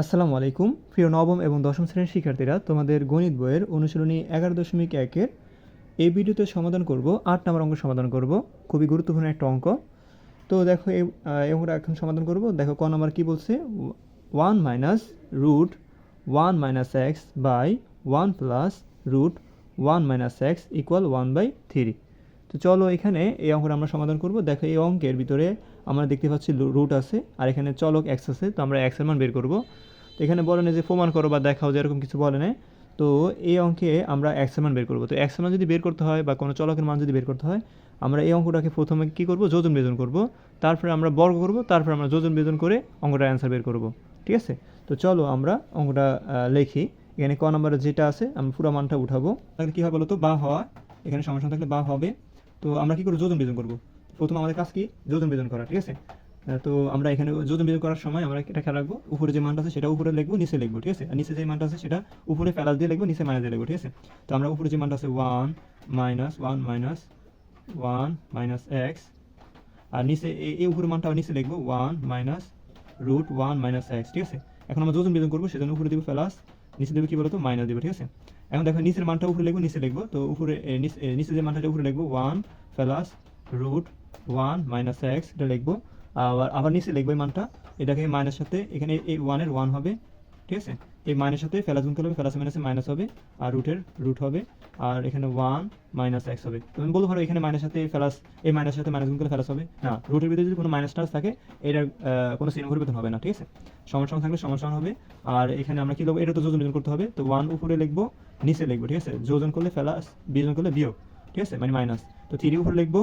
আসসালামু আলাইকুম। প্রিয় নবম এবং দশম শ্রেণির শিক্ষার্থীরা, তোমাদের গণিত বইয়ের অনুশীলনী এগারো দশমিক একের এই ভিডিওতে সমাধান করব। আট নম্বর অঙ্ক সমাধান করব। খুবই গুরুত্বপূর্ণ একটা অঙ্ক। তো দেখো, এই অঙ্কটা এখন সমাধান করব। দেখো, ক নম্বর কী বলছে? One minus root one minus x by one plus root one minus x equal one by three. তো চলো এখানে এই অঙ্কটা আমরা সমাধান করব। দেখো, এই অঙ্কের ভিতরে আমরা দেখতে পাচ্ছি রুট আছে আর এখানে চলক এক্স আছে, তো আমরা এক্সের মান বের করব। তো এখানে বলে না যে প্রমাণ করো বা দেখাও যে এরকম কিছু বলে না তো এই অঙ্কে আমরা এক্সের মান বের করব। তো এক্সের মান যদি বের করতে হয় বা কোনো চলকের মান যদি বের করতে হয়, আমরা এই অঙ্কটাকে প্রথমে কি করব? যোজন বেজন করব। তারপরে আমরা বর্গ করব, তারপরে আমরা যোজন বেজন করে অঙ্কটার অ্যান্সার বের করব। ঠিক আছে? তো চলো আমরা অঙ্কটা লিখি। এখানে ক নম্বরে যেটা আছে, আমরা পুরো মানটা উঠাবো। তাহলে কী হবে বলো তো বা হওয়া, এখানে সমস্যা থাকলে বা হবে। তো আমরা কী করব? যোজন বেজন করব। প্রথম আমাদের কাজ কি? যোজন বেজন করা, ঠিক আছে? তো আমরা এখানে যোজন বিয়োগ করার সময় আমরা এটা খেয়াল রাখব, উপরে যে মানটা আছে সেটা উপরে লিখব, নিচে লিখব, ঠিক আছে? আর নিচে যে মানটা আছে সেটা উপরে প্লাস দিয়ে লিখব, নিচে মাইনাস দিয়ে লিখব, ঠিক আছে? তো আমরা উপরে যে মানটা আছে one minus one minus one minus x আর নিচে এই- উপরে মানটা নিচে লিখব one minus root one minus x ঠিক আছে? এখন আমরা যোজন বিয়োজন করব, সেজন্য উপরে দেবো প্লাস নিচে দেবো কি বলতো? মাইনাস দেবো, ঠিক আছে? এখন দেখো নিচের মানটা উপরে লিখব, নিচে লিখব, তো উপরে নিচে যে মানটা উপরে লিখব one plus root one minus x এটা লিখব। আবার আবার নিচে লিখব এই মানটা। এটাকে মাইনাস সাথে, এখানে এই ওয়ানের ওয়ান হবে, ঠিক আছে? এই মাইনাস সাথে ফেলাস গুণ করলে ফেলাস মাইনাসে মাইনাস হবে, আর রুটের রুট হবে, আর এখানে ওয়ান মাইনাস এক্স হবে। তুমি বলতে পারো এখানে মাইনাস সাথে ফেলাস এই মাইনাস সাথে মাইনাস গুণ করলে ফেলাস হবে। না রুটের ভিতরে যদি কোনো মাইনাস টাস থাকে এটার কোনো চিহ্ন পরিবর্তন হবে না, ঠিক আছে? সমান সমান থাকলে সমান সমান হবে। আর এখানে আমরা কি লিখব? এটা তো যোজন বিয়োজন করতে হবে। তো ওয়ান উপরে লিখব, নিচে লিখব, ঠিক আছে? যোজন করলে ফেলাস বিয়োজন করলে বিয়োগ, ঠিক আছে? মানে মাইনাস তো থ্রি উপরে লিখব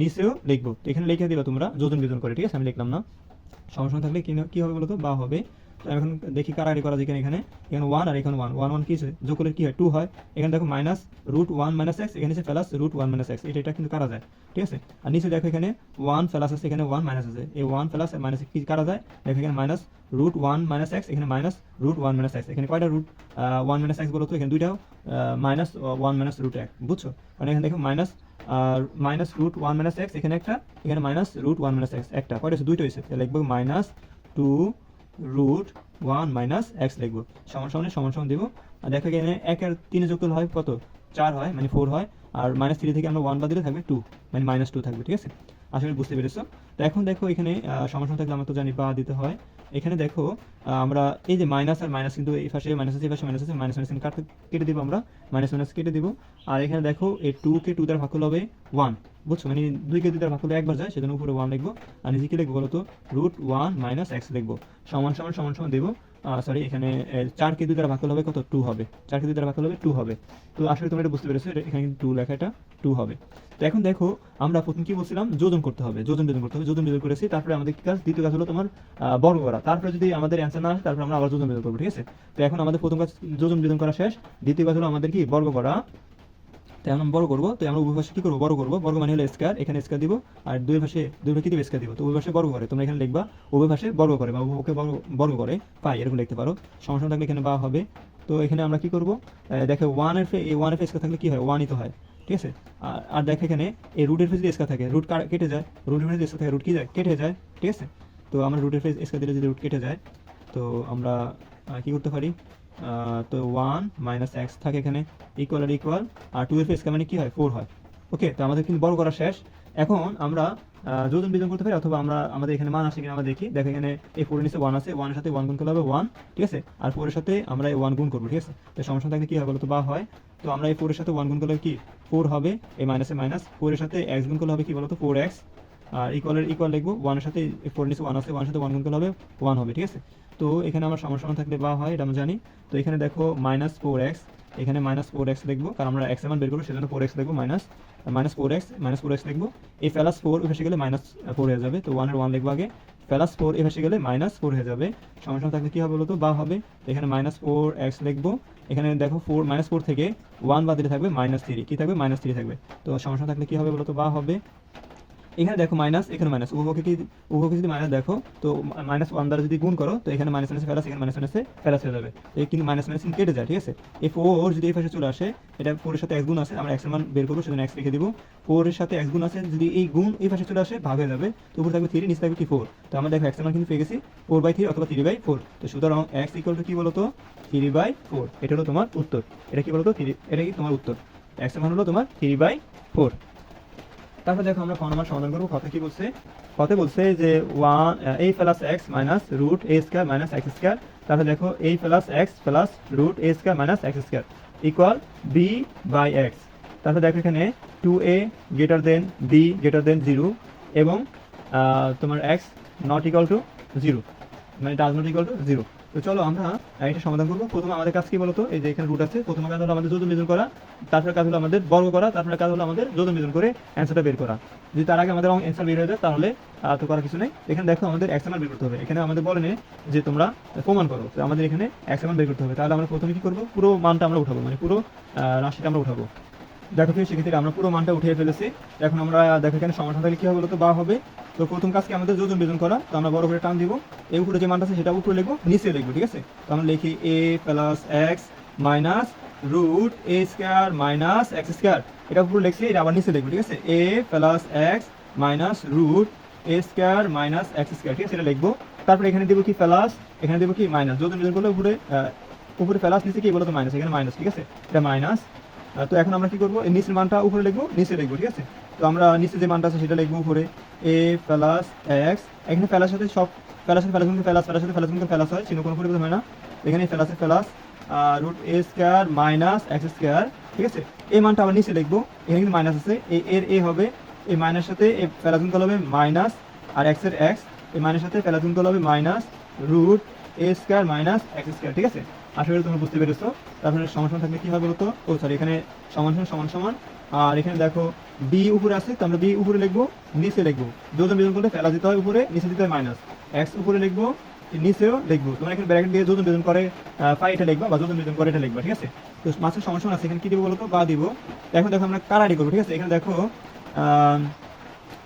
নিচেও লিখব। এখানে লিখে দিবা তোমরা, যোজন বিয়োজন করে, ঠিক আছে? আমি লিখলাম না। সমস্যা থাকলে কি হবে বলতো? বা হবে। এখন দেখি কারাগারি করা যায় এখানে। এখানে ওয়ান আর এখানে ওয়ান ওয়ান ওয়ান কি যোগ করলে কি হয়? টু হয়। এখানে দেখো minus root one minus x এখানে plus root one minus x এটা এটা কিন্তু কারা যায়? ঠিক আছে? আর নিচে দেখো এখানে ওয়ান প্লাস আছে, এখানে ওয়ান মাইনাস আছে। এই ওয়ান প্লাস মাইনাস কি কারা যায়? দেখো এখানে minus root one minus X এখানে minus root one minus X এখানে কয়টা রুট ওয়ান মাইনাস এক্স বলো তো? এখানে দুইটাও মাইনাস ওয়ান মাইনাস রুট এক। বুঝছ? কারণ এখানে দেখো মাইনাস আর minus root one minus x এখানে একটা, এখানে minus root one minus x একটা। কয়টা দুইটা হয়েছে। লিখব minus two root one minus x লিখব। সমান সমানে সমান সমান দেবো। আর দেখো এখানে এক আর তিনে যোগ করলে হয় কত? চার হয় মানে ফোর হয়। আর মাইনাস থ্রি থেকে আমরা ওয়ান বাদ দিলে থাকবে টু মানে মাইনাস টু থাকবে, ঠিক আছে? করি বুঝতে পেরেছ। তো এখন দেখো এখানে সমান থাকলে আমরা তো জানি বা দিতে হয়। এখানে দেখো আমরা এই যে মাইনাস আর মাইনাস কিন্তু এই পাশে মাইনাস আছে এই পাশে মাইনাস আছে মাইনাস মাইনাস কাটতে কেটে দিব আমরা। মাইনাস মাইনাস কেটে দিব। আর এখানে দেখো, এই টু কে টু দ্বারা ভাগ করলে হবে ওয়ান বুঝছ? মানে দুই কে দুই দ্বারা ভাগ করলে একবার যায়, সেজন্য উপরে ওয়ান লিখব। আর নিচে কি লিখব বলো তো? রুট ওয়ান মাইনাস এক্স লিখব। সমান সমান সমান সমান দেবো। সরি এখানে চারকে দুই দ্বারা ভাগ করলে হবে কত? টু হবে। চার কে দুই দ্বারা ভাগ করলে হবে টু হবে। তো আসলে তোমরা এটা বুঝতে পেরেছ এখানে টু লেখাটা টু হবে। তো এখন দেখো, আমরা প্রথম কি বলছিলাম? যোজন করতে হবে, যোজন যোজন করতে হবে, যোজন যোজন করেছি, তারপরে আমাদের কি কাজ? দ্বিতীয় কাজ হলো তোমার বর্গ করা। তারপরে যদি আমাদের অ্যান্সার না আসে, তারপরে আমরা আবার যোজন যোজন করব, ঠিক আছে? তো এখন আমাদের প্রথম কাজ যোজন যোজন করা শেষ। দ্বিতীয় কাজ হলো আমাদের কি? বর্গ করা। তাই আমরা বড় করব তাই আমরা উভয় কি করব? বড় করব। বর্গ মানে হলো স্কয়ার এখানে স্কয়ার দিব, আর দুই পাশে দুই পাশে কি দিব? স্কয়ার দিব। তো উভয় পাশে বর্গ করে। তোমরা এখানে লিখবা উভয় পাশে বর্গ করে বা উভয়কে বর্গ বর্গ করে, পাই, এরকম লিখতে পারো। সমস্যা থাকলে এখানে বা হবে। তো এখানে আমরা কি করব? দেখো ওয়ানের ফে এই ওয়ানের ফে স্কয়ার থাকলে কি হয়? ওয়ানই তো হয়। ঠিক আছে? আর আর দেখো এখানে এই রুটের ফেস স্কয়ার থাকে রুট কেটে যায়। রুটের ফেস স্কয়ার থাকে রুট কি যায়? কেটে যায়। ঠিক আছে? তো আমরা রুটের ফেস স্কয়ার দিলে যদি রুট কেটে যায়, তো আমরা কি করতে পারি? তো ওয়ান মাইনাস এক্স থাকে এখানে ইকুয়াল আর ইকুয়াল আর টু এর ফেস মানে কি হয়? ফোর হয়। ওকে তো আমাদের কিন্তু বড় করা শেষ। এখন আমরা যোজন বিজন করতে পারি, অথবা আমরা আমাদের এখানে মান আসে কিনা আমরা দেখি। দেখো এখানে এই ফোরের নিচে ওয়ান আছে ওয়ানের সাথে ওয়ান গুণ করলে হবে ওয়ান ঠিক আছে? আর ফোরের সাথে আমরা এই ওয়ান গুণ করব, ঠিক আছে? তো সমস্যা থাকলে কি হবে বলতো? বা হয়। তো আমরা এই ফোরের সাথে ওয়ান গুণ করলে কি? ফোর হবে, এই মাইনাসে মাইনাস ফোরের সাথে এক্স গুণ করলে হবে কি বলতো? ফোর এক্স আর ইকুয়ালের ইকুয়াল লিখব ওয়ানের সাথে ফোর নিচে ওয়ান আছে ওয়ানের সাথে ওয়ান গুণ করলে হবে ওয়ান হবে, ঠিক আছে? তো এখানে আমার সমান থাকলে বা হয়, এটা আমরা জানি। তো এখানে দেখো মাইনাস ফোর এক্স এখানে মাইনাস ফোর এক্স লিখব কারণ আমরা এক্স মান বের করব, সেজন্য ফোর এক্স লিখব minus minus four x minus four x লিখব এই প্লাস ফোর এসে গেলে মাইনাস ফোর হয়ে যাবে, তো ওয়ানের ওয়ান লিখব আগে। প্লাস ফোর এ এসে গেলে মাইনাস ফোর হয়ে যাবে। সমস্যা থাকলে কী হবে বলতো? বা হবে। তো এখানে মাইনাস ফোর এক্স লিখব এখানে দেখো ফোর মাইনাস ফোর থেকে ওয়ান বাদ দিলে থাকবে মাইনাস থ্রি কী থাকবে? মাইনাস থ্রি থাকবে। তো সমস্যা থাকলে কী হবে বলতো? বা হবে। এখানে দেখো মাইনাস এখানে মাইনাস উভয়কে কি, উভয়কে যদি মাইনাস দেখো, তো মাইনাস ওয়ান দ্বারা যদি গুণ করো, তো এখানে মাইনাস মাইনাস প্লাস এখানে মাইনাস মাইনাসে প্লাস হয়ে যাবে। এই কিন্তু মাইনাস মাইনাস কেটে যায়, ঠিক আছে? এই ফোর যদি এই পাশে চলে আসে, এটা ফোরের সাথে এক গুণ আছে, আমরা এক্সের মান বের করব, সেজন্য এক্স লিখে দিব। ফোরের সাথে এক গুণ আছে, যদি এই গুণ এই পাশে চলে আসে, ভাগ হয়ে যাবে। তো উপরে থাকবে থ্রি নিচে থাকবে কি ফোর তো আমরা দেখো এক্সের মান কিন্তু পেয়ে গেছি ফোর বাই থ্রি অথবা থ্রি বাই ফোর তো সুতরাং এক্স ইকুয়াল টু কি বলতো? থ্রি বাই ফোর এটা হলো তোমার উত্তর। এটা কি বলতো? থ্রি এটা কি তোমার উত্তর? এক্সের মান হলো তোমার থ্রি বাই ফোর তারপর দেখো আমরা খ নম্বর সমাধান করব। কত কি বলছে? কত বলছে যে one a plus x minus root a square minus x square তারপর দেখো a plus x plus root a square minus x square equal b by x তারপর দেখো এখানে two a greater than b greater than zero এবং তোমার x not equal to zero মানে does not equal to zero তো চলো আমরা এটা সমাধান করব। প্রথমে আমাদের কাজ কি বলতো? এই যে এখানে রুট আছে, প্রথমে কাজ হলো আমাদের যোজন বিজন করা, তারপরে কাজ হলো আমাদের বর্গ করা, তারপরে কাজ হলো আমাদের যোজন বিজন করে অ্যান্সারটা বের করা। যদি তার আগে আমাদের অ্যান্সার বের হয়ে যায়, তাহলে তো করার কিছু নেই। এখানে দেখো আমাদের এক্সামার বের করতে হবে। এখানে আমাদের বলেনি যে তোমরা প্রমাণ করো। আমাদের এখানে এক্সামার বের করতে হবে। তাহলে আমরা প্রথমে কি করব? পুরো মানটা আমরা উঠাবো মানে পুরো রাশিটা আমরা উঠাবো। দেখো তো সেক্ষেত্রে আমরা পুরো মানটা উঠিয়ে ফেলেছি। এখন আমরা দেখো এখানে সমাধান থাকলে কি হবে বলতো বা হবে। তো প্রথম কাজকে আমাদের যোজন বেজন করা। তো আমরা বড় করে টান দিব। এই উপরে যে মানটা আছে সেটা উপরে লিখব, নিচে লিখব, ঠিক আছে? তো আমরা লিখি a plus x minus root a square minus x square এটা উপরে লিখছি, এটা আবার নিচে লিখব, ঠিক আছে? A plus x minus root a square minus x square ঠিক আছে? এটা লিখব। তারপরে এখানে দেবো কি প্লাস এখানে দেবো কি মাইনাস যোজন বেজন করলে উপরে উপরে প্লাস নিচে কি বলতো মাইনাস এখানে মাইনাস ঠিক আছে? এটা মাইনাস তো এখন আমরা কি করব? নিচের মানটা উপরে লিখব, নিচে লিখব, ঠিক আছে? তো আমরা নিচে যে মানটা আছে সেটা লিখব উপরে। এ প্লাস এক্স এখানে প্লাসের সাথে সব প্লাসের প্লাস গুণকে প্লাস প্লাসের সাথে গুণকে প্লাস হয় চিহ্ন কোনো পরিবর্তন হয় না। এখানে প্লাসের plus root a square minus x square ঠিক আছে? এই মানটা আবার নিচে লিখব, এখানে কিন্তু মাইনাস আছে। এ, এর এ হবে এই মাইনাস সাথে এ প্লাস গুণ হবে মাইনাস আর এক্সের এক্স এই মাইনাস সাথে প্লাস গুণ হবে minus root a square minus x square ঠিক আছে? আশা করি তোমরা বুঝতে পেরেছ। তারপরে সমান সমান থাকলে কি হবে বলতো? ও সরি এখানে সমান সমান সমান সমান। আর এখানে দেখো বি উপরে আছে, তো আমরা বি উপরে লিখব, নিচে লিখব। যোজন বিজন করলে ফেলা দিতে হয় উপরে, নিচে দিতে হয় মাইনাস এক্স উপরে লিখব, নিচেও লিখব। তোমরা এখানে ব্র্যাকেট দিয়ে যোজন বিজন করে ফাই এটা লিখবা বা যোজন বিজন করে এটা লিখবা, ঠিক আছে? তো মাছের সমান সমান আছে, এখানে কি দিব বলতো? বা দিব। এখন দেখো আমরা কারারি করব, ঠিক আছে? এখানে দেখো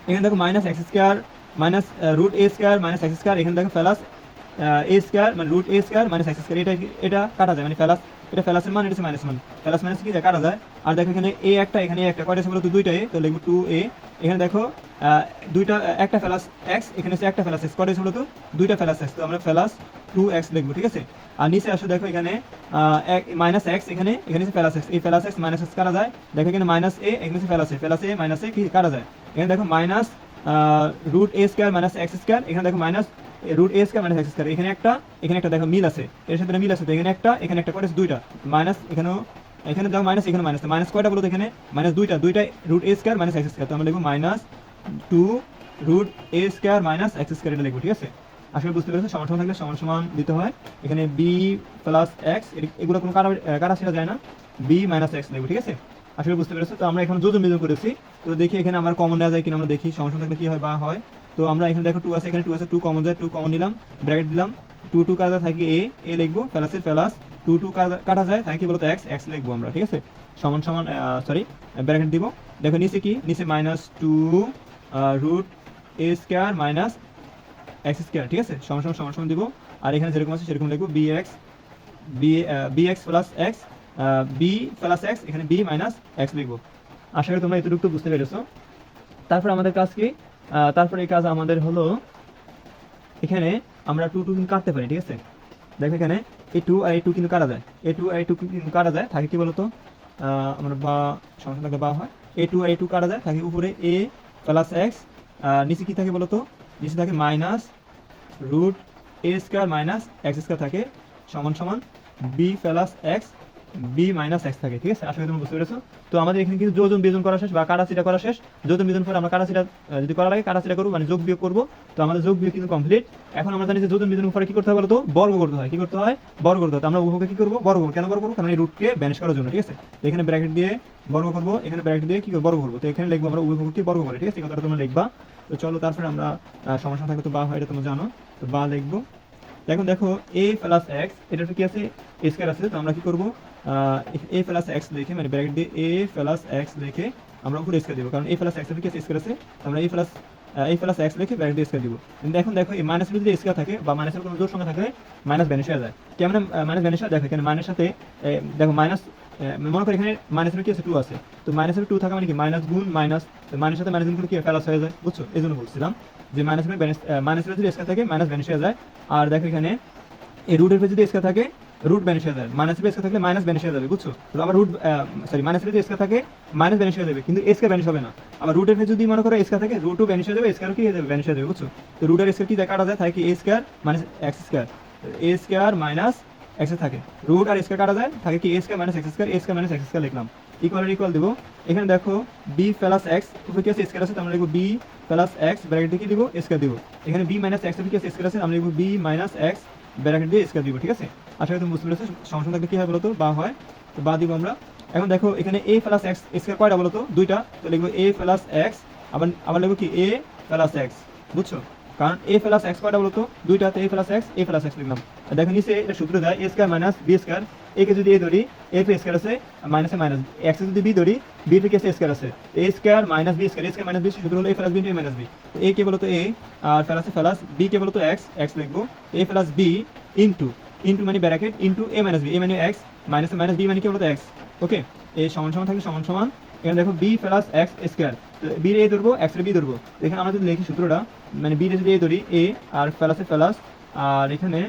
এখানে দেখো minus x square minus root a square minus x square এখানে দেখো প্লাস এ স্কোয়ার মানে root a square minus x square এটা এটা কাটা যায় মানে প্লাস এটা প্লাসের মান, এটা মাইনাস মান। প্লাস মাইনাস কি যায় কাটা যায়? আর দেখো এখানে এ একটা, এখানে একটা, কয়টা আছে বলতো দুইটা এ তো লিখব টু এ এখানে দেখো দুইটা, একটা প্লাস এক্স এখানে আছে একটা প্লাস এক্স কয়টা আছে বলতো দুইটা প্লাস এক্স তো আমরা প্লাস টু এক্স লিখব, ঠিক আছে? আর নিচে আসো, দেখো এখানে মাইনাস এক্স এখানে এখানে আছে প্লাস এক্স এই প্লাস এক্স মাইনাস এক্স কাটা যায়। দেখো এখানে মাইনাস এ এখানে আছে plus a plus a minus a কি? কাটা যায়। এখানে দেখো minus root a square minus x square এখানে দেখো minus root minus x square এখানে একটা এখানে একটা দেখো মিল আছে, এর সাথে মিল আছে, তো এখানে একটা এখানে একটা করে দুইটা মাইনাস এখানেও, এখানে দেখো মাইনাস এখানে মাইনাস মাইনাস কয়টা বলো তো এখানে? মাইনাস দুইটা দুইটা root a square minus x square তো আমরা লিখব minus two root a square minus x square এটা লিখব, ঠিক আছে? আসলে বুঝতে পেরেছ সমান থাকলে সমান সমান দিতে হয়। এখানে বি প্লাস এক্স এগুলো কোনো কারা ছিল যায় না। বি মাইনাস এক্স লিখব, ঠিক আছে? আসলে বুঝতে পেরেছ, তো আমরা এখন যোজন বিজন করেছি, তো দেখি এখানে আমার কমন নেওয়া যায় কিনা, আমরা দেখি সমান থাকলে কি হয় বা হয়। তো আমরা এখানে দেখো টু আছে, এখানে টু আছে টু কমন যায় টু কমন নিলাম ব্র্যাকেট দিলাম টু টু কাটা থাকে এ এ লিখব প্লাসের প্লাস টু টু কাটা যায় তাই কি বলতো এক্স এক্স লিখব আমরা, ঠিক আছে? সমান সমান সরি ব্র্যাকেট দিব, দেখো নিচে কি? নিচে minus two root a square minus x square ঠিক আছে? সমান সমান সমান সমান দিব, আর এখানে যেরকম আছে সেরকম লিখব b x b x plus x b plus x এখানে বি মাইনাস এক্স লিখব। আশা করি তোমরা এতটুকু বুঝতে পেরেছ। তারপর আমাদের কাজ কি? তারপরে এই কাজ আমাদের হলো, এখানে আমরা টু টু কিন্তু কাটতে পারি, ঠিক আছে? দেখো এখানে, এই টু আর এই টু কিন্তু কাটা যায়। এই টু আর এই টু কিন্তু কাটা যায়, থাকে কি বলতো? আমরা বা, সমস্যা থাকলে বা হয়। এ টু আর এই টু কাটা যায়, থাকে উপরে এ প্লাস এক্স নিচে কি থাকে বলতো? নিচে থাকে minus root a square minus x square থাকে, সমান সমান b plus x b minus x থাকে, ঠিক আছে? আসলে তুমি বুঝতে পেরেছ? তো আমাদের এখানে কিন্তু যোজন বিয়োজন করা শেষ বা কাটাচিটা করা শেষ। যোজন বিয়োজন করে আমরা কাটাচিটা যদি করা লাগে কাটাচিটা করব মানে যোগ বিয়োগ করব, তো আমাদের যোগ বিয়োগ কিন্তু কমপ্লিট এখন আমরা জানি যে যোজন বিয়োজন করে কি করতে হয় বলতো? বর্গ করতে হয়। কি করতে হয়? বর্গ করতে হয়। তো আমরা উভয়কে কি করব? বর্গ কেন বর্গ করব? কারণ এই রুটকে ব্যানিশ করার জন্য, ঠিক আছে? তো এখানে ব্র্যাকেট দিয়ে বর্গ করব, এখানে ব্র্যাকেট দিয়ে কি করব? বর্গ করব। তো এখানে লিখব আমরা উভয়কে বর্গ করে, ঠিক আছে? কথাটা তোমরা লিখবা। তো চলো তারপরে আমরা সমস্যা থাকলে তো বা হয়, এটা তোমরা জানো। তো বা লিখব। এখন দেখো এ প্লাস এক্স এটা কি আছে? স্কয়ার আছে। তো আমরা কি করব? এ প্লাস এক্স লিখে মানে ব্র্যাকেট দিয়ে এ প্লাস এক্স লিখে আমরা উপরে স্কোয়ার দিব। কারণ এ প্লাস এক্স কি স্কোয়ার আছে আমরা এ প্লাস এই প্লাস এক্স লিখে ব্র্যাকেট দিয়ে স্কোয়ার দিব। কিন্তু এখন দেখো, এই মাইনাসের যদি স্কোয়ার থাকে বা মাইনাসের কোনো জোর সংখ্যা থাকলে মাইনাস ভ্যানিশ হয়ে যায়। কেমন মাইনাস ভ্যানিশ হয় দেখো, এখানে মাইনাস সাথে দেখো মাইনাস মনে করি এখানে মাইনাসের কি আছে? টু আছে। তো মাইনাসের টু থাকা মানে কি? মাইনাস গুণ মাইনাস মাইনাস সাথে মাইনাস গুণ কি প্লাস হয়ে যায়। বুঝছ? এই জন্য বলছিলাম যে মাইনাস মাইনাসের যদি স্কোয়ার থাকে মাইনাস ভ্যানিশ হয়ে যায়। আর দেখো এখানে, এই রুটের যদি স্কোয়ার থাকে রুট ব্যানিশ হয়ে যাবে মাইনাসের পেয়ে স্কোয়ার থাকলে মাইনাস ব্যানিশ হয়ে যাবে, বুঝছ? তো আবার রুট সরি মাইনাসের যদি স্কোয়ার থাকে মাইনাস ব্যানিশ হয়ে যাবে, কিন্তু স্কোয়ার ব্যানিশ হবে না। আবার রুটের যদি মনে করো স্কোয়ার থাকে রুটও ব্যানিশ হয়ে যাবে স্কোয়ার কি হয়ে যাবে ব্যানিশ হয়ে যাবে, বুঝছ? তো রুটের স্কোয়ার কি কাটা যায়? থাকে a square minus x square a square minus x থাকে। রুট আর স্কোয়ার কাটা যায়, থাকে কি a square minus x square a square minus x square লিখলাম। ইকুয়াল ইকুয়াল দিব। এখানে দেখো বি প্লাস এক্স উপরে কি আছে? স্কোয়ার আছে আমরা লিখব বি প্লাস এক্স ব্র্যাকেট কি দিব? স্কোয়ার দিব। এখানে বি মাইনাস এক্স কি আছে? স্কোয়ার আছে, আমরা লিখব বি মাইনাস এক্স ব্র্যাকেট দিয়ে স্কোয়ার দিব, ঠিক আছে? আশা করি তুমি বুঝতে পেরেছ সমস্যা থাকলে কি হয় বলতো? বা হয়। তো বা দিব আমরা। এখন দেখো, এখানে এ প্লাস এক্স স্কোয়ার কয়টা বলতো? দুইটা। তো লিখব এ প্লাস এক্স আবার আবার লিখব কি? এ প্লাস এক্স বুঝছ? কারণ এ প্লাস এক্স কয়টা বলতো? দুইটাতে a plus x a plus x লিখলাম। দেখো নিচে এটা সূত্র দেয় a square minus b square a কে যদি এ ধরি এ পে স্কোয়ার আছে মাইনাসে মাইনাস এক্স যদি বি ধরি বি থেকে এ স্কোয়ার আছে। A square minus b square a square minus b সূত্র হলো a plus b minus b a কে বলতো? এ আর প্লাসে প্লাস বি কে বলতো? এক্স এক্স লিখব। A plus b into into মানে bracket into a minus b a মানে x minus minus B মানে কি বলতো এক্স ওকে এ সমান সমান থাকলে সমান সমান, এখানে দেখো b plus x square b a ধরবো এক্সের বি ধরবো এখানে আমরা যদি লিখি সূত্রটা মানে বি যদি এ ধরি এ আর প্লাসে প্লাস আর এখানে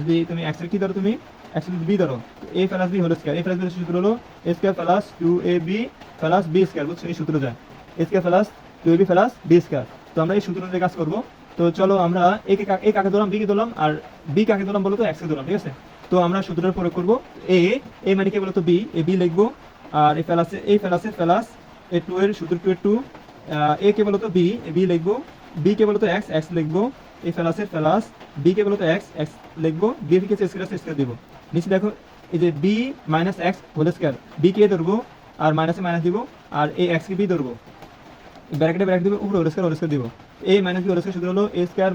যদি তুমি এক্সের কি ধরো তুমি এক্স যদি বি ধরো এ প্লাস বি হলো স্কোয়ার এ প্লাস বি সূত্র হলো a square plus two a b plus b square বুঝছ? এই সূত্র যায়। A square plus two a b plus b square তো আমরা এই সূত্র অনুযায়ী কাজ করব, তো চলো আমরা এ কে কা- এ কাকে ধরলাম বি কে ধরলাম, আর বি কাকে ধরলাম বলো তো এক্স কে ধরলাম ঠিক আছে? তো আমরা সূত্রটা প্রয়োগ করব এ এ মানে কি বলতো? বি এ বি লিখব। আর এই ফেলাসে এই ফেলাসে ফেলাস এ টু এর সূত্র টু এর টু এ কে বলতো? বি বি লিখব। বি কে বলতো? এক্স এক্স লিখব। এই ফেলাসের ফেলাস বি কে বলতো? এক্স এক্স লিখব। বি থেকে স্কোয়ার স্কোয়ার দিব। নিচে দেখো, এই যে b minus x whole square b কে ধরবো আর মাইনাসে মাইনাস দিব আর এ এক্স কে বি ধরবো। ব্র্যাকেটে ব্র্যাকেট দিব, উপরে হোল স্কোয়ার হোল স্কোয়ার দিব। A minus b whole square সূত্র হলো a square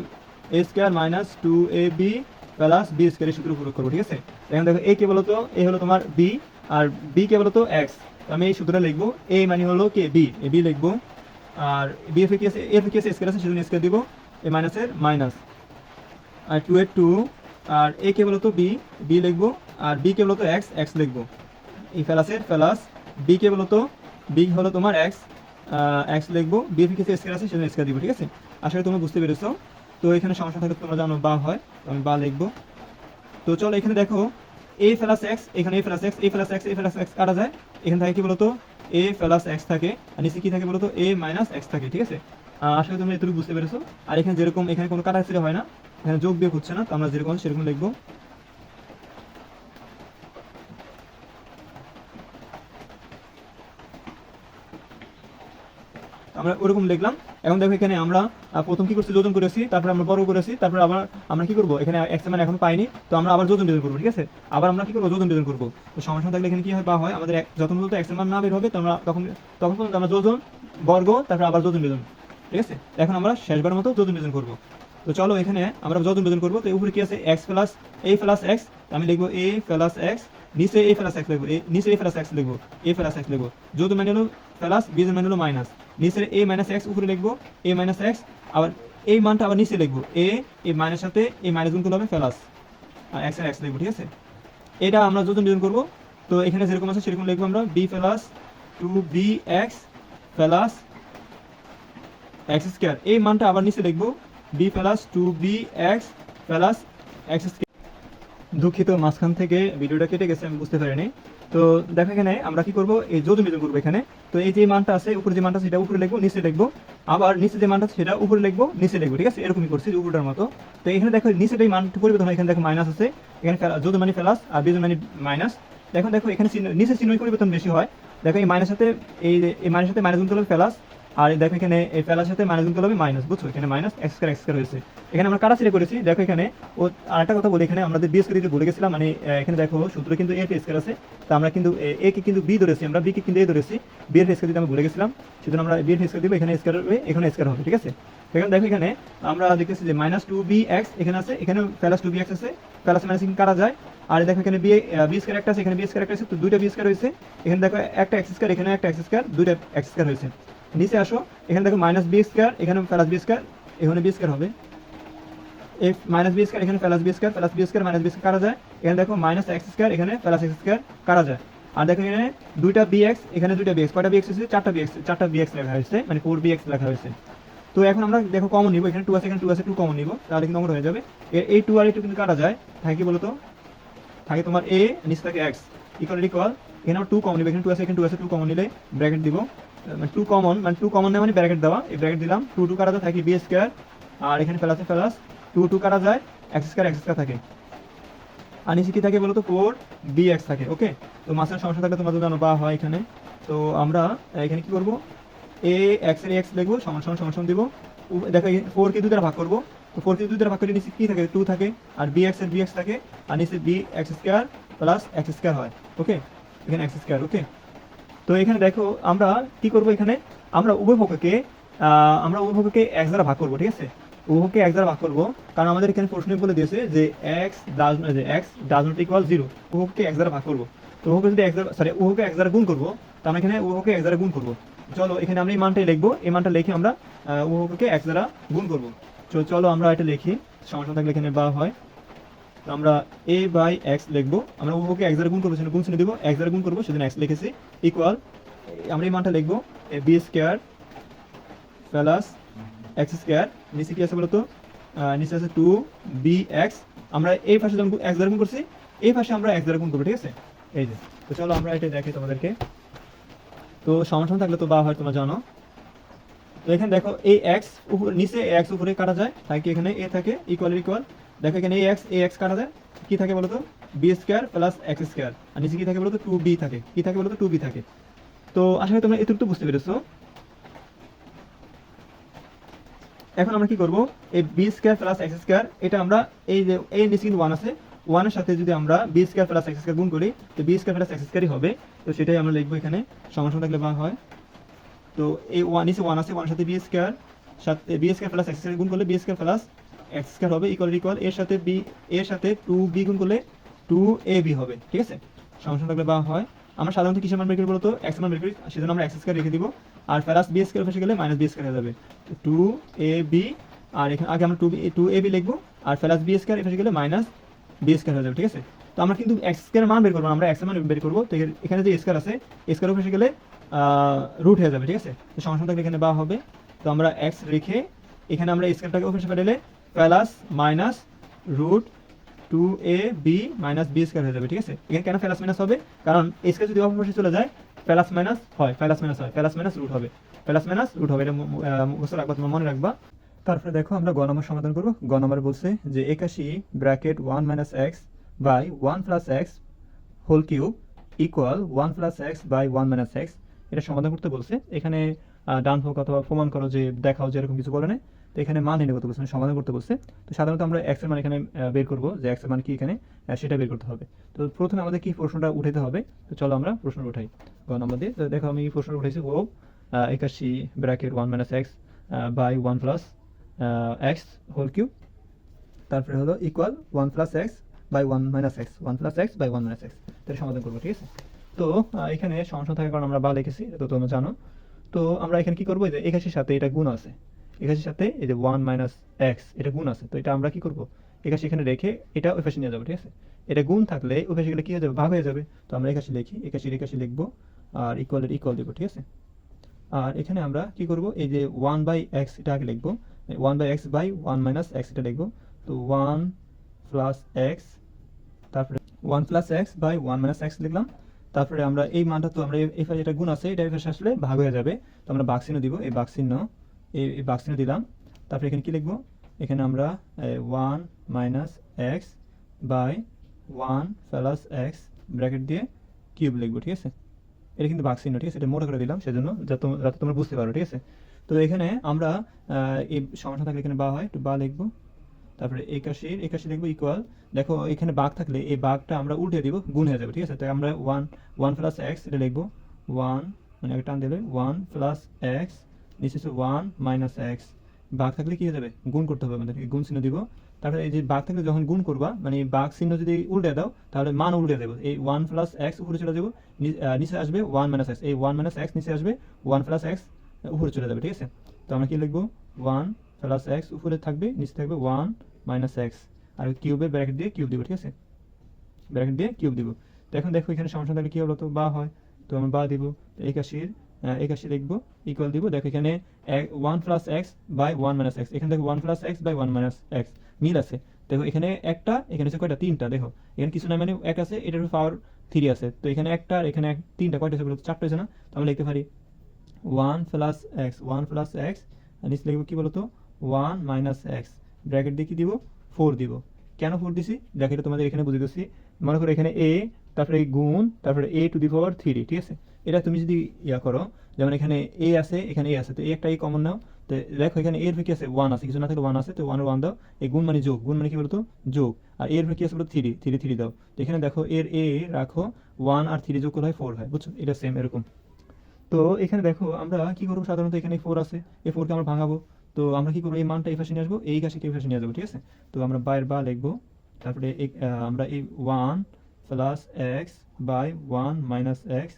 a square minus two a b plus b স্কোয়ারের সূত্র প্রয়োগ করব, ঠিক আছে? এখন দেখো এ কে বলতো? এ হলো তোমার বি আর বি কে বলতো এক্স আমি এই সূত্রটা লিখব। এ মানে হলো কে? বি এ বি লিখব। আর বি এফ কি আছে? এফ কি আছে? স্কোয়ার আছে, সেজন্য স্কোয়ার দিব। এ মাইনাসের মাইনাস আর টু এর টু আর এ কে বলতো বি বি লিখব। আর বি কে বলতো এক্স এক্স লিখব। এই ফেলাসের ফেলাস বি কে বলতো? বি হলো তোমার এক্স এক্স লিখব। বি এফ কিছু স্কোয়ার আছে? সেজন্য স্কোয়ার দিব, ঠিক আছে? আশা করি তোমরা বুঝতে পেরেছ। তো এখানে সমস্যা থাকলে তোমরা জানো, বা হয় আমি বা লিখব। তো চলো এখানে দেখো এ প্লাস এক্স এখানে a plus x a plus x a plus x কাটা যায়। এখানে থাকে কি বলতো? এ প্লাস এক্স থাকে, আর নিচে কি থাকে বলতো? এ মাইনাস এক্স থাকে, ঠিক আছে? আসলে তোমরা এতটুকু বুঝতে পেরেছ। আর এখানে যেরকম, এখানে কোনো কাটা হয় না এখানে যোগ বিয়োগ হচ্ছে না, তো আমরা যেরকম সেরকম লিখব। আমরা ওরকম লিখলাম এখন দেখো এখানে আমরা প্রথম কি করছি? যোজন করেছি তারপর আমরা বড় করেছি তারপর আবার আমরা কি করব? এখানে এক্স মান এখন পাইনি, তো আমরা আবার যোজন বিজন করব, ঠিক আছে? আবার আমরা কি করব? যোজন বিজন করব। তো সমস্যা থাকলে এখানে কি হয়? বা হয়, আমাদের যখন পর্যন্ত এক্স মান না বের হবে, তো আমরা তখন তখন পর্যন্ত আমরা যোজন, বর্গ, তারপর আবার যোজন বিজন ঠিক আছে? এখন আমরা শেষবার মতো যোজন বিজন করব। তো চলো এখানে আমরা যোজন বিজন করব, তো উপরে কি আছে? X plus a plus x আমি লিখব এ প্লাস এক্স নিচে এ প্লাস এক্স লিখব নিচে এ প্লাস এক্স লিখব এ প্লাস এক্স লিখব। যোজন মানে হলো প্লাস বিজন মানে হলো মাইনাস নিচের এ মাইনাস এক্স উপরে লিখব এ মাইনাস এক্স আবার এই মানটা আবার নিচে লিখব এ এই মাইনাস সাথে এই মাইনাস গুণ করলে হবে প্লাস আর এক্স আর এক্স লিখব, ঠিক আছে? এটা আমরা যোজন বিজন করব, তো এখানে যেরকম আছে সেরকম লিখব আমরা b plus two b x plus x square এই মানটা আবার নিচে লিখব b plus two b x plus x দুঃখিত, মাঝখান থেকে ভিডিওটা কেটে গেছে, আমি বুঝতে পারিনি। তো দেখো এখানে আমরা কি করব? এই যোজন বিজন করব এখানে। তো এই যে মানটা আছে, উপরে যে মানটা সেটা উপরে লিখব, নিচে লিখব। আবার নিচে যে মানটা সেটা উপরে লিখব, নিচে লিখব, ঠিক আছে? এরকমই করছি উপরটার মতো। তো এখানে দেখো নিচের এই মানটা পরিবর্তন হয়, এখানে দেখো মাইনাস আছে। এখানে যোজন মানে প্লাস আর বিজন মানে মাইনাস দেখো দেখো, এখানে নিচের চিহ্ন পরিবর্তন বেশি হয়। দেখো, এই মাইনাস সাথে এই মাইনাস সাথে মাইনাস প্লাস আর দেখো এখানে এই প্লাসের সাথে মাইনাস গুণ করলে হবে মাইনাস বুঝছ? এখানে minus x square x square হয়েছে। এখানে আমরা কাটাছিড়ে করেছি? দেখো এখানে, ও আরেকটা কথা বলি, এখানে আমাদের বি স্কোয়ার ভুলে গেছিলাম মানে এখানে দেখো সূত্র কিন্তু এ স্কোয়ার আছে, তো আমরা কিন্তু, এ কে কিন্তু বি ধরেছি, আমরা বি কে কিন্তু এ ধরেছি বি এর স্কোয়ার দিতে আমরা ভুলে গেছিলাম, সেজন্য আমরা বি এর স্কোয়ার দিব, এখানে স্কোয়ার হবে, এখানে স্কোয়ার হবে, ঠিক আছে? এখানে দেখো এখানে, আমরা দেখতেছি যে মাইনাস টু বি এক্স এখানে আছে এখানে প্যালাস টু বি এক্স আছে প্যালাস মাইনাস কাটা যায়? আর দেখো এখানে বি বি স্কোয়ার একটা আছে, এখানে বি স্কোয়ার একটা আছে, তো দুইটা বি স্কোয়ার হয়েছে, এখানে দেখো একটা এক্স স্কোয়ার এখানে একটা এক্স স্কোয়ার দুইটা এক্স স্কোয়ার হয়েছে। নিচে আসো, এখানে দেখো মাইনাস বি স্কোয়ার এখানে প্লাস বি স্কোয়ার এখানে বি স্কোয়ার হবে। এফ মাইনাস বি স্কোয়ার এখানে plus b square plus b square minus b square কাটা যায়? এখানে দেখো মাইনাস এক্স স্কোয়ার এখানে প্লাস এক্স স্কোয়ার কাটা যায়? আর দেখো এখানে দুইটা বি এক্স এখানে দুইটা বি এক্স কয়টা বি এক্স হয়েছে? চারটা বি এক্স চারটা বি এক্স লেখা হয়েছে মানে ফোর বি এক্স লেখা হয়েছে। তো এখন আমরা দেখো কমন নিব, এখানে টু আছে, এখানে টু আছে টু কমন নিব, তাহলে কিন্তু অঙ্ক হয়ে যাবে। এই টু আর এই টু কিন্তু কাটা যায়। থাকে কি বলতো? থাকে তোমার এ নিচে থাকে এক্স ইকুয়াল ইকুয়াল এখানে আমরা টু কমন নিব, এখানে টু আছে, এখানে টু আছে টু কমন নিলে ব্র্যাকেট দিব। মানে টু কমন মানে টু কমন নেই মানে ব্র্যাকেট দেওয়া। এই ব্র্যাকেট দিলাম টু টু কাটা থাকে বি স্কোয়ার আর এখানে প্লাসে প্লাস টু টু কাটা যায় এক্স স্কোয়ার এক্স স্কোয়ার থাকে। আর নিচে কি থাকে বলতো? ফোর বি এক্স থাকে ওকে তো মাসের সমস্যা থাকলে তোমাদের জানো বা হয় এখানে। তো আমরা এখানে কি করব? এ এক্সের এক্স লিখব, সমান সমান সমান সমান দিব। দেখো ফোর কে দুই দ্বারা ভাগ করব। তো ফোর কে দুই দ্বারা ভাগ করে নিচে কি থাকে? টু থাকে। আর বি এক্সের বি এক্স থাকে। আর নিচে b x square plus x square হয় ওকে এখানে এক্স স্কোয়ার ওকে তো এখানে দেখো, আমরা কি করব এখানে? আমরা উভয় পক্ষকে আমরা উভয় পক্ষকে এক্স দ্বারা ভাগ করব, ঠিক আছে? উভয়কে এক্স দ্বারা ভাগ করব, কারণ আমাদের এখানে প্রশ্নে বলে দিয়েছে যে x does x does not equal zero উভয়কে এক্স দ্বারা ভাগ করব। তো উভয়কে যদি এক দ্বারা সরি উভয়কে এক দ্বারা গুণ করব তো আমরা এখানে উভয়কে এক দ্বারা গুণ করব। চলো, এখানে আমরা এই মানটাই লিখব, এই মানটা লিখে আমরা উভয়কে এক্স দ্বারা গুণ করব। চলো আমরা এটা লিখি সমস্যা থাকলে এখানে বা হয়। আমরা এ বাই এক্স লিখব। আমরা উভয়কে এক্স দ্বারা গুণ করব, সেজন্য গুণ চিহ্ন দিব। এক্স দ্বারা গুণ করব, সেজন্য এক্স লিখেছি ইকুয়াল আমরা এই মানটা লিখব। B square plus x square নিচে কি আছে বলতো? নিচে আছে টু বি এক্স আমরা এই পাশে যখন এক্স দ্বারা গুণ করছি, এই পাশে আমরা এক্স দ্বারা গুণ করব, ঠিক আছে? এই যে, তো চলো আমরা এটা দেখি তোমাদেরকে। তো সমস্যা থাকলে তো বা হয়, তোমরা জানো। তো এখানে দেখো, এই এক্স উপরে, নিচে এক্স উপরে কাটা যায় তাই কি এখানে এ থাকে ইকুয়াল ইকুয়াল দেখো এখানে এক্স এই এক্স কাটা যায়, কি থাকে বলতো? B square plus x square আর নিচে কি থাকে বলতো? টু বি থাকে। কি থাকে বলতো? টু বি থাকে। তো করি তোমরা এতটুকু বুঝতে পেরেছ। এখন আমরা কি করব? এই b square plus x square এটা আমরা এই যে, এই নিচে কিন্তু ওয়ান আছে। ওয়ানের সাথে যদি আমরা b square plus x square গুণ করি, তো বি স্কোয়ার প্লাস এক্স স্কোয়ারই হবে। তো সেটাই আমরা লিখব এখানে। সমস্যা থাকলে বা হয়। তো এই ওয়ান নিচে ওয়ান আছে ওয়ানের সাথে বি স্কোয়ার সাথে b square plus x square গুণ করলে b square plus x square হবে ইকুয়াল ইকুয়াল এর সাথে বি এর সাথে টু বি গুণ করলে টু এ বি হবে, ঠিক আছে? সমস্যা থাকলে বা হয়। আমরা সাধারণত কিসের মান বের করি বলতো? এক্স মান বের করি, সেজন্য আমরা এক্স স্কোয়ার রেখে দিব। আর প্লাস বি স্কোয়ার ফেসে গেলে মাইনাস বি স্কোয়ার হয়ে যাবে। টু এ বি আর এখানে আগে আমরা two b two a b লিখব, আর প্লাস বি স্কোয়ার এসে গেলে মাইনাস বি স্কোয়ার হয়ে যাবে, ঠিক আছে? তো আমরা কিন্তু এক্স স্কোয়ার মান বের করব আমরা এক্স মান বের করব। তো এখানে যে স্কোয়ার আছে স্কোয়ার ফেসে গেলে রুট হয়ে যাবে, ঠিক আছে? তো সমস্যা থাকলে এখানে বা হবে। তো আমরা এক্স রেখে এখানে আমরা স্কোয়ারটাকে ওপেন পেলে plus minus root two a b minus b square হয়ে যাবে, ঠিক আছে? এখানে কেন প্লাস মাইনাস হবে? কারণ স্কোয়ার যদি অপর পাশে চলে যায়, প্লাস মাইনাস হয়, প্লাস মাইনাস হয়, প্লাস মাইনাস রুট হবে, প্লাস মাইনাস রুট হবে, এটা মুখস্থ রাখবা, তোমার মনে রাখবা। তারপরে দেখো আমরা গ নম্বর সমাধান করব। গ নম্বর বলছে যে একাশি bracket one minus x by one plus x whole cube equal one plus x by one minus x. এটা সমাধান করতে বলছে। এখানে ডান হোক অথবা প্রমাণ করো যে দেখাও যে এরকম কিছু বলে নেই। তো এখানে মান এনে করতে বলছে মানে সমাধান করতে বলছে। তো সাধারণত আমরা এক্সের মান এখানে বের করব, যে এক্সের মান কি এখানে সেটা বের করতে হবে। তো প্রথমে আমাদের কি প্রশ্নটা উঠাতে হবে? তো চলো আমরা প্রশ্ন উঠাই। দিয়ে, তো দেখো আমি এই প্রশ্নটা উঠাইছি, ও একাশি bracket one minus x by one plus x whole cube. তারপরে হলো equal one plus x by one minus x, one plus x by one minus x. তাহলে সমাধান করব, ঠিক আছে? তো এখানে সমস্যা থাকার কারণে আমরা বা লিখেছি তো তোমরা জানো। তো আমরা এখানে কি করব? যে একাশির সাথে এটা গুণ আছে। একাশির সাথে এই যে ওয়ান মাইনাস এক্স এটা গুণ আছে, তো এটা আমরা কি করব? একাশি এখানে রেখে এটা ওই পাশে নিয়ে যাব, ঠিক আছে? এটা গুণ থাকলে ওই পাশে গেলে কি হয়ে যাবে? ভাগ হয়ে যাবে। তো আমরা একাশি লিখি, একাশি একাশি লিখব, আর ইকুয়ালের ইকুয়াল দেবো, ঠিক আছে? আর এখানে আমরা কি করব? এই যে ওয়ান বাই এক্স এটা আগে লিখব। One by x by one minus x এটা লিখব। তো ওয়ান প্লাস এক্স তারপরে one plus x by one minus x লিখলাম। তারপরে আমরা এই মানটা তো আমরা এই- এটা গুণ আছে, এটা পাশে আসলে ভাগ হয়ে যাবে। তো আমরা বাক্সিন দিব, এই বাক্সিন এই বাক্সিন দিলাম। তারপরে এখানে কি লিখব? এখানে আমরা one minus x by one plus x bracket দিয়ে কিউব লিখব, ঠিক আছে? এটা কিন্তু বাক্সিন ঠিক আছে? এটা মোটা করে দিলাম, সেজন্য যাতে যাতে তোমরা বুঝতে পারো ঠিক আছে? তো এখানে আমরা এই সমস্যা থাকলে এখানে বা হয়, একটু বা লিখব। তারপরে একাশির, একাশি লিখব ইকুয়াল দেখো, এখানে বাঘ থাকলে এই বাঘটা আমরা উল্টে দিব, গুণ হয়ে যাবে, ঠিক আছে? তাই আমরা ওয়ান ওয়ান প্লাস এক্স এটা লিখব। ওয়ান মানে একটা টান দিলে ওয়ান প্লাস এক্স নিচে ওয়ান মাইনাস এক্স বাঘ থাকলে কি যাবে? গুণ করতে হবে আমাদের গুণ চিহ্ন দিব। তারপরে এই যে বাঘ থাকলে যখন গুণ করবা মানে বাঘ চিহ্ন যদি উল্টে দাও, তাহলে মান উল্টে দেবো। এই ওয়ান প্লাস এক্স উপরে চলে যাব নিচে আসবে ওয়ান মাইনাস এক্স এই ওয়ান মাইনাস এক্স নিচে আসবে ওয়ান প্লাস এক্স উপরে চলে যাবে, ঠিক আছে? তো আমরা কি লিখব? ওয়ান প্লাস এক্স উপরে থাকবে, নিচে থাকবে ওয়ান মাইনাস এক্স আর কিউবের ব্র্যাকেট দিয়ে কিউব দিব, ঠিক আছে? ব্র্যাকেট দিয়ে কিউব দিব। তো এখন দেখো এখানে সমস্যা থাকলে কি হলো তো বা হয়। তো আমরা বা দিব। একাশির একাশি লিখব ইকুয়াল দিব। দেখো এখানে one plus x by one minus x এখানে দেখো one plus x by one minus x মিল আছে। দেখো এখানে একটা, এখানে হচ্ছে কয়টা? তিনটা। দেখো, এখানে কিছু না মানে এক আছে, এটার পাওয়ার থ্রি আছে। তো এখানে একটা আর এখানে তিনটা। কয়টা আছে চারটা আছে না? তো আমরা লিখতে পারি one plus x one plus x নিচে লিখব কি বলতো? ওয়ান মাইনাস এক্স ব্র্যাকেট দিয়ে কি দিব? ফোর দিব। কেন ফোর দিছি? দেখো এটা তোমাদের এখানে বুঝে দিচ্ছি। মনে করো এখানে এ তারপরে গুণ, তারপরে এ টু দি পাওয়ার থ্রি ঠিক আছে? এটা তুমি যদি ইয়া করো, যেমন এখানে এ আছে, এখানে এ আছে, তো এ একটা এই কমন নাও। তো দেখো এখানে এর কি আছে ওয়ান আছে, কিছু না থাকলে ওয়ান আছে, তো ওয়ান ওয়ান দাও। এই গুণ মানে যোগ, গুণ মানে কি বলতো? যোগ। আর এর কি আছে বলতো থ্রি থ্রি থ্রি দাও। তো এখানে দেখো এর এ রাখো ওয়ান আর থ্রি যোগ করলে হয় ফোর হয়, বুঝছ? এটা সেম এরকম। তো এখানে দেখো আমরা কি করব? সাধারণত এখানে ফোর আছে এই ফোরকে আমরা ভাঙাবো। তো আমরা কি করব? এই মানটা এই পাশে নিয়ে আসব, এই কাছে এই পাশে নিয়ে যাব ঠিক আছে? তো আমরা বাইরের বা লিখব। তারপরে আমরা এই one plus x by one minus x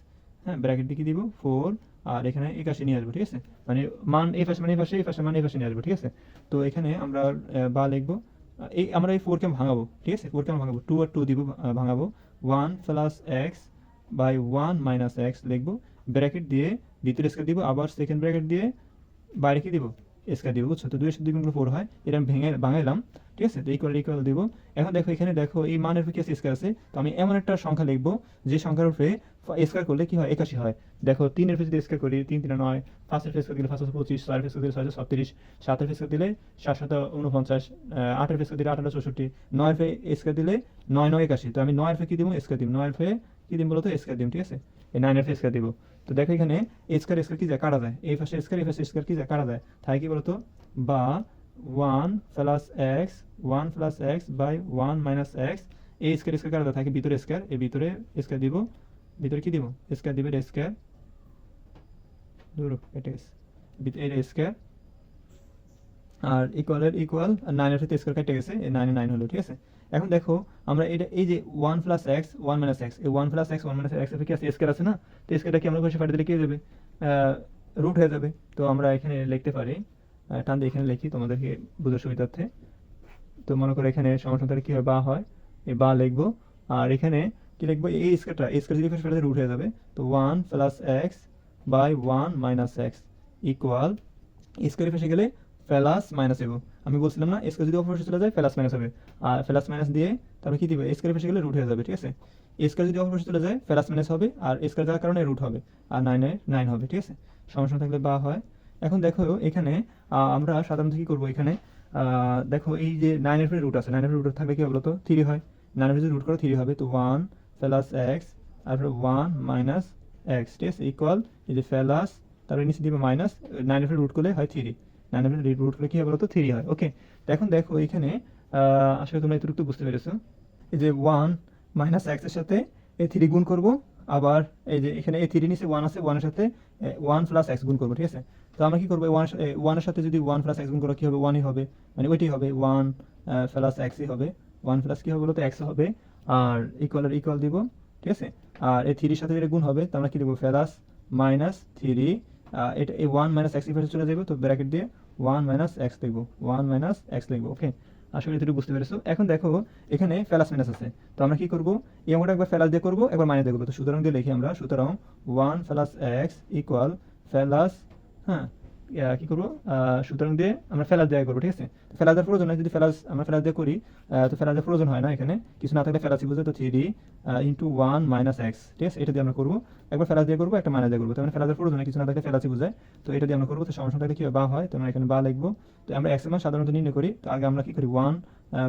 হ্যাঁ ব্র্যাকেট দিকে দিব ফোর আর এখানে নিয়ে আসব, ঠিক আছে? মানে মান এই পাশে মানে এই পাশে এই পাশে মানে এই পাশে নিয়ে আসব, ঠিক আছে? তো এখানে আমরা বা লিখব এই আমরা এই ফোরকে ভাঙাবো, ঠিক আছে? ফোরকে আমরা ভাঙাবো টু আর টু দিব ভাঙাবো। One plus x by one minus x লিখব ব্র্যাকেট দিয়ে ভিতরে স্কোয়ার দিব, আবার সেকেন্ড ব্র্যাকেট দিয়ে বাইরে কি দিব? স্কোয়ার দিব, বুঝছ? তো দুই দুই গুণ ফোর হয়, এটা আমি ভেঙে, ভাঙাইলাম, ঠিক আছে? তো ইকুয়াল ইকুয়াল দিব। এখন দেখো, এখানে দেখো, এই মানের উপরে স্কোয়ার আছে? তো আমি এমন একটা সংখ্যা লিখব, যে সংখ্যার উপরে স্কোয়ার করলে কি হয়? একাশি হয়। দেখো, তিনের ফেস যদি স্কোয়ার করি, তিন তিন নয়, পাঁচের ফেস দিলে পাঁচশো পঁচিশ ছয়ের ফেস দিলে ছয়শো ছত্রিশ সাতের ফেস দিলে সাতশত উনপঞ্চাশ আটের ফেস দিলে আঠারো চৌষট্টি, নয়ের ফে স্কোয়ার দিলে নয় নয়, একাশি। তো আমি নয়ের ফে কি দিব? স্কোয়ার দিব। নয়ের ফে কি দিব বলতো? স্কোয়ার দিব, ঠিক আছে? এই নাইনের ফে স্কোয়ার দিব। তো দেখো এখানে স্কোয়ার স্কোয়ার কি যায়? কাটা যায়। এই পাশে স্কোয়ার এই পাশে স্কোয়ার কি যায়? কাটা যায়। তাই কি বলতো? বা one plus x one plus x by one minus x এই স্কোয়ার স্কোয়ার কাটা থাকে ভিতরে স্কোয়ার এই ভিতরে স্কোয়ার দিব। ভিতরে কি দিব স্কোয়ার দিবে এটা স্কোয়ার এটা এটা স্কোয়ার আর ইকুয়ালের ইকুয়াল নাইনের সাথে স্কোয়ার কেটে গেছে নাইনে নাইন হলো ঠিক আছে এখন দেখো, আমরা এটা এই যে one plus x one minus x এই one plus x one minus x কি আছে? স্কোয়ার আছে না? তো স্কোয়ারটা কি আমরা বসে ফাটে দিলে কি হয়ে যাবে? রুট হয়ে যাবে। তো আমরা এখানে লিখতে পারি টান দিয়ে এখানে লিখি তোমাদেরকে বোঝার সুবিধার্থে। তো মনে করো এখানে সমাসন্তারে কি হয়? বা হয়। এই বা লিখব। আর এখানে কি লিখব? এই স্কোয়ারটা এই স্কোয়ার যদি ফাটে রুট হয়ে যাবে। তো one plus x by one minus x equal স্কোয়ারে ফেসে গেলে প্লাস মাইনাস হইব আমি বলছিলাম না স্কোয়ার যদি অপর চলে যায় প্লাস মাইনাস হবে। আর প্লাস মাইনাস দিয়ে তারপর কি দিবে? স্কোয়ারে ফেসে গেলে রুট হয়ে যাবে, ঠিক আছে? স্কোয়ার যদি অপর চলে যায় প্লাস মাইনাস হবে, আর স্কোয়ার যাওয়ার কারণে রুট হবে, আর নাইনে নাইন হবে, ঠিক আছে? সমস্যা থাকলে বা হয়। এখন দেখো, এখানে আমরা সাধারণত কি করব এখানে? দেখো এই যে নাইনের ফের রুট আছে নাইনের রুট থাকলে কি হবে তো থ্রি হয়। নাইনের যদি রুট করো থ্রি হবে। তো ওয়ান প্লাস এক্স তারপরে ওয়ান মাইনাস এক্স ঠিক আছে? ইকুয়াল এই যে প্লাস তারপরে নিচে দিবে মাইনাস নাইন এফের রুট করলে হয় থ্রি নাইন এফের রুট করলে কি হবে বলতো? থ্রি হয়। ওকে এখন দেখো এখানে আহ, আসলে তোমরা এতটুকু বুঝতে পেরেছ। এই যে ওয়ান মাইনাস এক্সের সাথে এই থ্রি গুণ করব আবার এই যে এখানে এই থ্রি নিচে ওয়ান আছে ওয়ানের সাথে ওয়ান প্লাস এক্স গুণ করব ঠিক আছে? তো আমরা কি করব? ওয়ান ওয়ানের সাথে যদি ওয়ান প্লাস এক্স গুণ করো কি হবে? ওয়ানই হবে। মানে ওইটাই হবে। ওয়ান প্লাস এক্সই হবে। ওয়ান প্লাস কি হবে বলতো? এক্স হবে। আর ইকুয়াল আর ইকুয়াল দিব, ঠিক আছে? আর এই থ্রির সাথে যেটা গুণ হবে তো আমরা কি দেবো প্লাস মাইনাস থ্রি এটা এই ওয়ান মাইনাস এক্স পাশে চলে যাবে তো ব্র্যাকেট দিয়ে ওয়ান মাইনাস এক্স লিখব ওয়ান মাইনাস এক্স লিখব ওকে আসলে এটুকু বুঝতে পেরেছ। এখন দেখো, এখানে ফেলাস মাইনাস আছে, তো আমরা কি করব? এই অঙ্কটা একবার ফেলাস দিয়ে করব, একবার মাইনাস দিয়ে করব। তো সুতরাং দিয়ে লিখি আমরা, সুতরাং ওয়ান প্লাস এক্স ইকুয়াল ফেলাস হ্যাঁ কি করব? সুতরাং দিয়ে আমরা ফেলাস দেওয়া করব, ঠিক আছে? ফেলাস দেওয়ার প্রয়োজন হয় যদি ফেলাস আমরা ফেলাস দিয়ে করি তো ফেলাস দেওয়ার প্রয়োজন হয় না এখানে। কিছু না থাকলে ফেলাসি বুঝে তো three d into one minus x ঠিক আছে? এটা দিয়ে আমরা করব। একবার ফেলাস দিয়ে করব, একটা মাইনাস দিয়ে করব। তো আমরা ফেলাজের প্রয়োজন কিছু না থাকলে ফেলাসি বুঝায়। তো এটা দিয়ে আমরা করব। তো সমস্যা থাকলে কি বা হয়। তো আমরা এখানে বা লিখব। তো আমরা এক্সের মান সাধারণত নির্ণয় করি। তো আগে আমরা কি করি? ওয়ান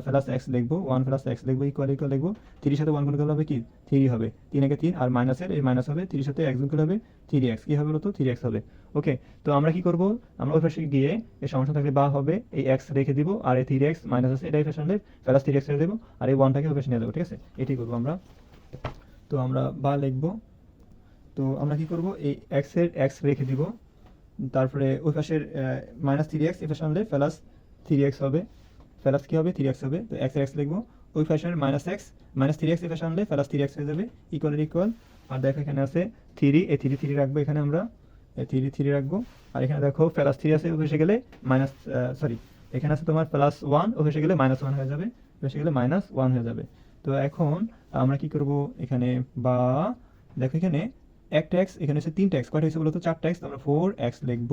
প্লাস এক্স লিখব। ওয়ান প্লাস এক্স লিখব ইকুয়াল ইকুয়াল লিখব। তিরিশ সাথে ওয়ান গুণ হবে কি? থ্রি হবে। তিন একে তিন, আর মাইনাসের এই মাইনাস হবে। তিরিশ সাথে এক গুণ করলে হবে থ্রি এক্স কী হবে বলতো? থ্রি এক্স হবে। ওকে তো আমরা কি করব? আমরা ওই পাশে গিয়ে এই সমস্যা থাকলে বা হবে, এই এক্স রেখে দিব, আর এই থ্রি এক্স মাইনাস আছে এটাই ফ্যাশন প্লাস থ্রি এক্স রেখে দেবো, আর এই ওয়ানটাকে ওই পাশে নিয়ে দেবো ঠিক আছে? এটাই করব আমরা। তো আমরা বা লিখব। তো আমরা কি করব? এই এক্সের এক্স রেখে দিব। তারপরে ওই পাশের মাইনাস থ্রি এক্স পাশে আনলে প্লাস থ্রি এক্স হবে। প্লাস কি হবে? থ্রি এক্স হবে। তো এক্স এক্স লিখব। ওই পাশের minus x minus three x এই পাশে প্লাস থ্রি এক্স হয়ে যাবে। ইকুয়াল ইকুয়াল আর দেখো এখানে আছে থ্রি এই থ্রি থ্রি রাখব এখানে আমরা। থ্রি থ্রি রাখব। আর এখানে দেখো প্লাস থ্রি আছে, ওই গেলে মাইনাস সরি এখানে আছে তোমার প্লাস ওয়ান পাশে গেলে মাইনাস ওয়ান হয়ে যাবে। পাশে গেলে মাইনাস ওয়ান হয়ে যাবে। তো এখন আমরা কি করব এখানে? বা দেখো এখানে একটা এক্স এখানে হচ্ছে তিনটা এক্স কয়টা হয়েছে বলতো? চারটা এক্স আমরা ফোর এক্স লিখব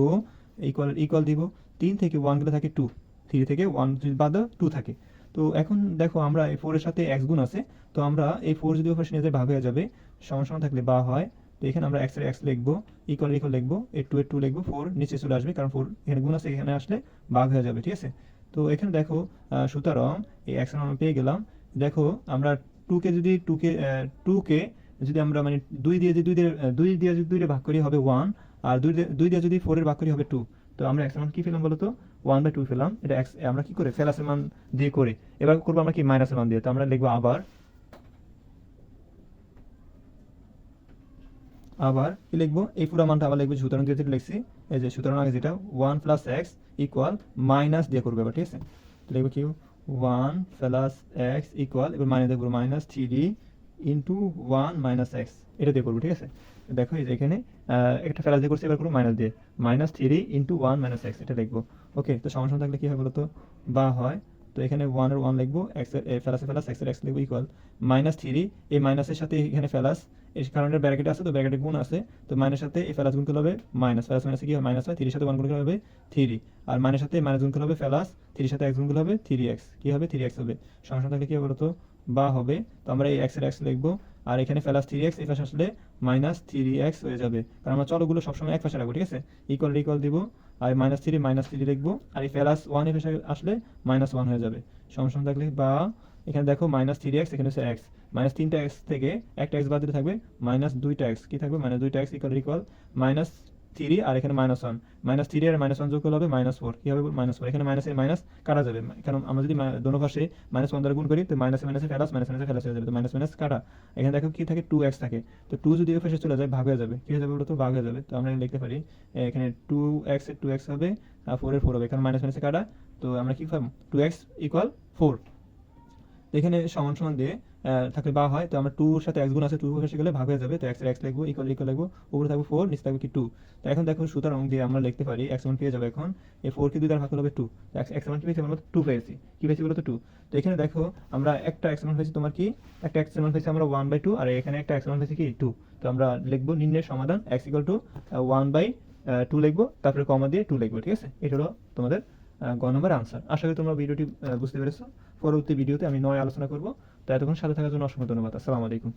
ইকুয়াল ইকুয়াল দিব। তিন থেকে ওয়ান গেলে থাকে টু থ্রি থেকে ওয়ান বাদ টু থাকে। তো এখন দেখো আমরা এই ফোরের সাথে এক্স গুণ আছে। তো আমরা এই ফোর যদি ওপাশে নিয়ে ভাগ হয়ে যাবে। সমান থাকলে বা হয়। তো এখানে আমরা এক্সের এক্স লিখব ইকুয়াল ইকুয়াল লিখব। এই টু এর টু লিখব ফোর নিচে চলে আসবে, কারণ ফোর এখানে গুণ আছে, এখানে আসলে ভাগ হয়ে যাবে, ঠিক আছে? তো এখানে দেখো সুতরাং এই এক্স আমরা পেয়ে গেলাম। দেখো, আমরা টুকে যদি টুকে টুকে যদি আমরা মানে দুই দিয়ে দুই দিয়ে দুই দিয়ে যদি দুইটা ভাগ করি হবে ওয়ান আর দুই দুই দিয়ে যদি ফোরের ভাগ করি হবে টু তো আমরা এক্স মান কি পেলাম বলো তো ওয়ান বাই টু পেলাম। এটা এক্স আমরা কি করে? ফেলাসের মান দিয়ে করে। এবার করব আমরা কি? মাইনাসের মান দিয়ে। তো আমরা লিখব আবার আবার কি লিখব? এই পুরো মানটা আবার লিখব সুতরাং দিয়ে লিখছি, এই যে সুতরাং আগে যেটা one plus x equal minus দিয়ে করব এবার, ঠিক আছে? লিখব কি? ওয়ান প্লাস এক্স ইকুয়াল এবার মাইনাস দেখব minus three into one minus x এটা দিয়ে করব, ঠিক আছে? দেখো এই যে এখানে একটা ফেলাস দিয়ে করছি, এবার করব মাইনাস দিয়ে। Minus three into one minus x এটা লিখব। ওকে তো সমস্যা থাকলে কি হয় বলতো? বা হয়, তো এখানে ওয়ান ওয়ান লিখব এক্সের ফেলাসে ফেলাস এক্সের এক্স লিখব ইকুয়াল মাইনাস থ্রি এই মাইনাসের সাথে এখানে ফেলাস এই কারণে ব্র্যাকেট আছে, তো ব্র্যাকেটে গুণ আছে, তো মাইনাস সাথে এই ফেলাস গুণ করলে হবে মাইনাস ফেলাস মাইনাসে কি হয়? মাইনাস হয় থ্রির সাথে ওয়ান গুণ করলে হবে থ্রি আর মাইনাস সাথে মাইনাস গুণ করলে হবে ফেলাস থ্রির সাথে এক্স গুণ করলে হবে থ্রি এক্স কি হবে? থ্রি এক্স হবে। সমস্যা থাকলে কি হবে বলতো? বা হবে, তো আমরা এই এক্সের এক্স লিখব। আর এখানে প্লাস থ্রি এক্স এই পাশে আসলে মাইনাস থ্রি এক্স হয়ে যাবে। কারণ আমরা চলগুলো সবসময় এক পাশে রাখব, ঠিক আছে? ইকুয়াল ইকুয়াল দিব। আর মাইনাস থ্রি মাইনাস থ্রি লিখব। আর এই প্লাস ওয়ানের আসলে মাইনাস ওয়ান হয়ে যাবে। সমস্যা থাকলে বা এখানে দেখো মাইনাস থ্রি এক্স এখানে হচ্ছে এক্স মাইনাস তিনটা এক্স থেকে একটা এক্স বাদ দিতে থাকবে মাইনাস দুইটা এক্স কি থাকবে? মাইনাস দুইটা x equal equal minus three আর এখানে মাইনাস ওয়ান মাইনাস থ্রি আর মাইনাস ওয়ান যোগ করলে হবে মাইনাস ফোর কি হবে? মাইনাস ফোর এখানে মাইনাস মাইনাস কাটা যাবে। কারণ আমরা যদি দোনো পাশে মাইনাস ওয়ান দ্বারা গুণ করি, তো মাইনাস মাইনাসে ফেলাস মাইনাস মাইনাসে ফেলাস হয়ে যাবে। তো মাইনাস মাইনাস কাটা। এখানে দেখো কি থাকে? টু এক্স থাকে। তো টু যদি ওই পাশে চলে যায়, ভাগ হয়ে যাবে। কি হয়ে যাবে বলতো? ভাগ হয়ে যাবে। তো আমরা লিখতে পারি এখানে টু এক্সের টু এক্স হবে, আর ফোর হবে। এখানে মাইনাস মাইনাসে কাটা। তো আমরা কি পাবো টু এক্স ইকুয়াল ফোর এখানে সমান সমান দিয়ে থাকলে বা হয়, তো আমরা টুর সাথে এক্স গুণ আছে টু এসে গেলে ভাগ হয়ে যাবে, তো এক্স এক্স লিখব ইকুয়াল ইকুয়াল লিখব উপরে থাকবে ফোর নিচে থাকবে কি টু তো এখন দেখো সুতরাং দিয়ে আমরা লিখতে পারি এক্স ওয়ান পেয়ে যাবে এখন, এই ফোর কি দুই দ্বারা ভাগ হবে টু এক্স ওয়ান কি পেয়েছি? আমরা টু পেয়েছি। কি পেয়েছি বলো তো টু তো এখানে দেখো আমরা একটা এক্স ওয়ান পেয়েছি তোমার কি? একটা এক্স ওয়ান পেয়েছি আমরা ওয়ান বাই টু আর এখানে একটা এক্স ওয়ান পেয়েছি কি? টু তো আমরা লিখব নির্ণয়ের সমাধান x equal two one by two লিখব, তারপরে কমা দিয়ে টু লিখব, ঠিক আছে? এটা হলো তোমাদের গ নম্বর আনসার আশা করি তোমরা ভিডিওটি বুঝতে পেরেছ। পরবর্তী ভিডিওতে আমি নয় আলোচনা করব। তো এতক্ষণ সাথে থাকার জন্য অসংখ্য ধন্যবাদ। আসসালামু আলাইকুম।